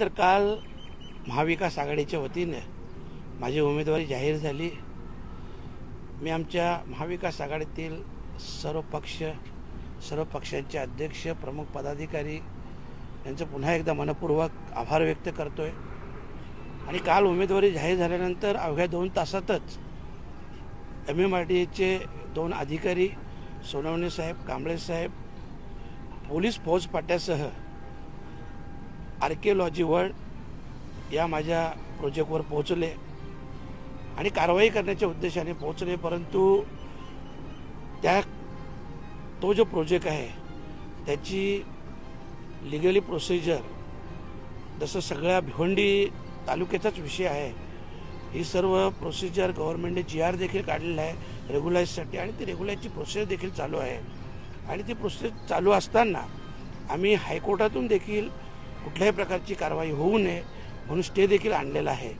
तर काल महाविकास आघाडीच्या वतीने माझी उमेदवारी जाहीर झाली. मी आमच्या महाविकास आघाडीतील सर्व पक्ष सर्व पक्षांचे अध्यक्ष प्रमुख पदाधिकारी यांचं पुन्हा एकदा मनपूर्वक आभार व्यक्त करतो आहे आणि काल उमेदवारी जाहीर झाल्यानंतर अवघ्या दोन तासातच M M R D H दोन अधिकारी सोनवणे साहेब कांबळे साहेब पोलीस फौजपाट्यासह आर्किओलॉजी वर्ल्ड या माझ्या प्रोजेक्टवर पोहोचले. आणि कारवाई करण्याच्या उद्देशाने पोहोचले परंतु त्या तो जो प्रोजेक्ट आहे त्याची लिगली प्रोसिजर जसं सगळ्या भिवंडी तालुक्याचाच विषय आहे ही सर्व प्रोसिजर गव्हर्नमेंटने जी आर देखील काढलेला आहे रेग्युलाईजसाठी आणि ती रेग्युलाईजची प्रोसेस देखील चालू आहे. आणि ती प्रोसेस चालू असताना आम्ही हायकोर्टातून देखील कुठल्याही प्रकारची कारवाई होऊ नये म्हणून स्टे देखील आणलेला आहे.